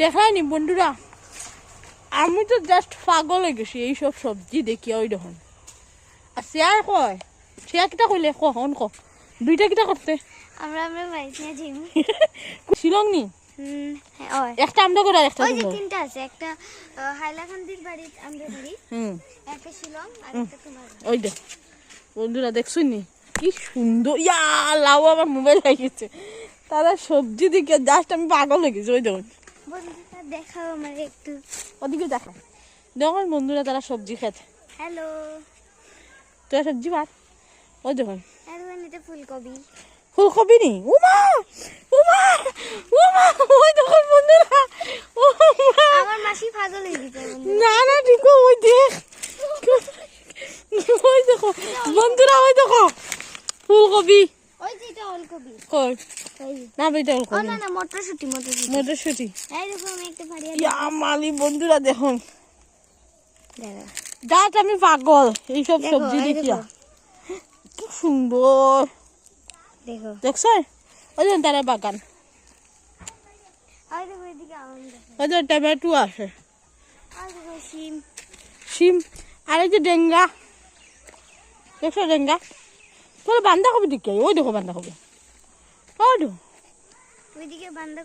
দেখায়নি বন্ধুরা। আমি তো জাস্ট পাগল হয়ে গেছি এইসব সবজি দেখি ওই দেখুন। আর চেয়ার কয়? চেয়ার কিটা কইলে? ক হন ক। দুইটা কিটা করতে। আমরা আমরা বাড়িতে নিয়ে যাই শিলং নি? হ্যাঁ একটা আমরা করে একটা ওই যে তিনটা আছে একটা হাইলাকান্দির বাড়ি আমরা বাড়ি হুম। একটা শিলং আর একটা তোমার ওই দেখ বন্ধুরা দেখছুন নি? কি সুন্দর। ইয়া লাউ আমার মোবাইল লাগিয়েছে তারা সবজি দিকে জাস্ট আমি পাগল হয়ে গেছি ওই দেখুন। বন্ধুটা দেখাও আমার একটু। ওদিকে দেখা। দেখুন বন্ধুরা তারা সবজি খেতে। হ্যালো। তোরা সবজি ভাত। আর এটা ফুলকপি। ফুলকপি নি উমা! উমা! উমা! ওই বন্ধুরা। আমার মাসি পাগল হয়ে গেছে না না ঠিক ওই দেখ। ওই দেখো। বন্ধুরা ওই দেখো। ফুলকপি। ওলকপি কই? না বেটা ও না না মটরশুটি মটরশুটি। মটরশুঁটি। এই দেখো আমি একটা ফাড়ি ইয়া মালি বন্ধুরা দেখুন দেখো আমি পাগল। এইসব সবজি দেখিয়া কি সুন্দর। দেখো। দেখছ? ওই যে তারা বাগান। ওই যে টমেটো আছে। শিম। আর এই যে ডেঙ্গা। দেখছ ডেঙ্গা? তোর বান্ধাকপি দিকে ওই দেখো বান্ধাকপি ওই দেখো।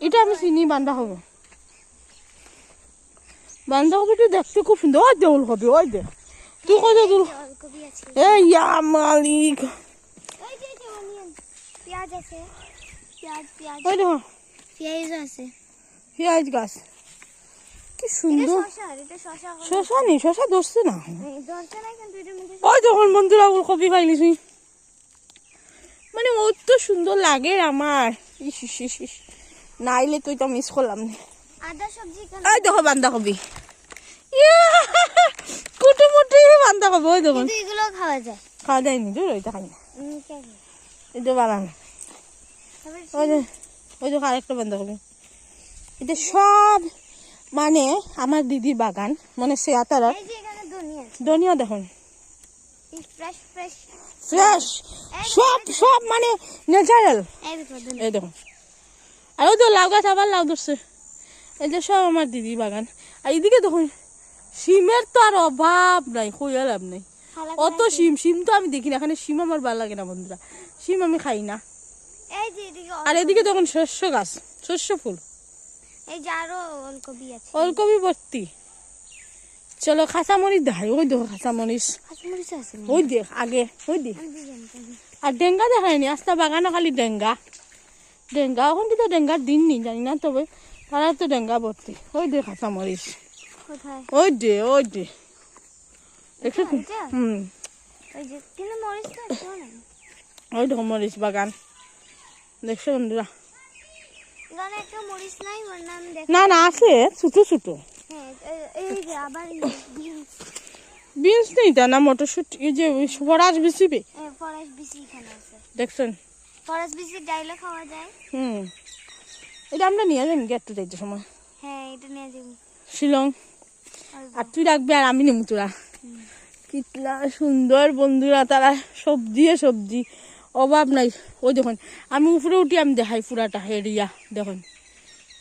এটা আমি চিনি বান্ধাকপি বান্ধাকপিটা দেখতে খুব সুন্দর। ওই দে ওলকপি ওই দে। তুই কই দে তুই ওলকপি আছে। এই ইয়া মালিক। পেঁয়াজ আছে। পেঁয়াজ পেঁয়াজ। ওই দেখো। পেঁয়াজ আছে। পেঁয়াজ গাছ। কি সুন্দর। শশা নেই শশা ধরছে না। ওই যখন বন্ধুরা ওলকপি খাইলিছি মানে ওর তো সুন্দর লাগে আমার। ইস ইস ইস ইস। নাইলে তুই তো মিস করলাম না। আদা সবজি কেন? এই দেখো বান্ধাকপি কুটুমুটি বান্ধাকপি ওই দেখুন এগুলো খাওয়া যায়। খাওয়া যায়নি তো ওইটা খাই না? এটা বানানো ওই যে ওই দেখো আরেকটা বান্ধাকপি এটা সব মানে আমার দিদির বাগান মানে সে আছে ধনিয়া। দেখুন ফ্রেশ সব সব মানে ন্যাচারাল এই দেখো দেখুন আর ওই তো লাউ গাছ আবার লাউ ধরছে। এই যে সব আমার দিদি বাগান। আর এদিকে দেখুন শিমের তো আর অভাব নাই কইয়া লাভ নাই। অত শিম শিম তো আমি দেখি না এখানে শিম আমার ভালো লাগে না বন্ধুরা। শিম আমি খাই না। আর এদিকে দেখুন শস্য গাছ শস্য ফুল। এই যে আরও ওলকপি আছে। ওলকপি ভর্তি। চলো খাঁচামরিচ দেখাই ওই দেখো না? ওই দেখ আগে ওই দেখ না। আর ডেঙ্গা দেখায়নি আস্তা বাগানও খালি ডেঙ্গা। ডেঙ্গা এখন কিন্তু ডেঙ্গার দিন নেই জানি না তবে তারা তো ডেঙ্গা ভর্তি। ওই দে কাঁচা মরিচ কোথায়? ওই দে ওই দে। দেখছ? হুম। ওই দেখো মরিচ বাগান। দেখছ বন্ধুরা? না না আছে ছোটো ছোটো। হ্যাঁ বিনস নেই তা না মটরশুটি? এই যে ফরাস বিসিবে? ফরেস্ট বিসি এখানে আছে। দেখছেন? ফরেস্ট বিসি ডাইলে খাওয়া যায়। হুম। এটা আমরা নিয়ে যাই গেট টু যাইতে সময়। হ্যাঁ এটা নিয়ে যাব। শিলং। আর তুই রাখবি আর আমি নেব তোরা। কিতলা সুন্দর বন্ধুরা তারা সবজি সবজি। অভাব নাই। ওই দেখুন আমি উপরে উঠি আমি দেখাই পুরাটা এরিয়া দেখুন।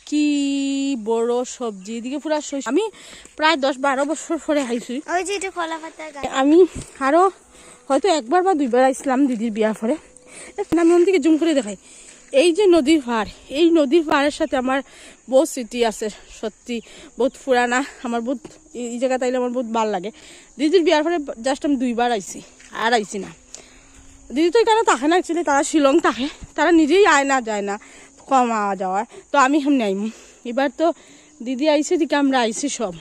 কি বড় সবজি? এদিকে পুরা শস্য আমি প্রায় দশ বারো বছর পরে আইছি। ওই যে এটা কলা পাতার আমি আরও হয়তো একবার বা দুইবার আইসলাম দিদির বিয়া পরে। আমি ওন থেকে জুম করে দেখাই। এই যে নদীর পাড় এই নদীর পাড়ের সাথে আমার বহুত স্মৃতি আছে সত্যি। বহুত পুরানা আমার বহুত এই- এই জায়গা তাইলে আমার বহুত ভালো লাগে। দিদির বিয়ার পরে জাস্ট আমি দুইবার আইছি আর আইছি না। দিদি তো এখানে থাকে না অ্যাকচুয়ালি তারা শিলং থাকে তারা নিজেই আয় না যায় না। কম আওয়া যাওয়া তো আমি সামনে আইম। এবার তো দিদি আইসে দিকে আমরা আইসি সব।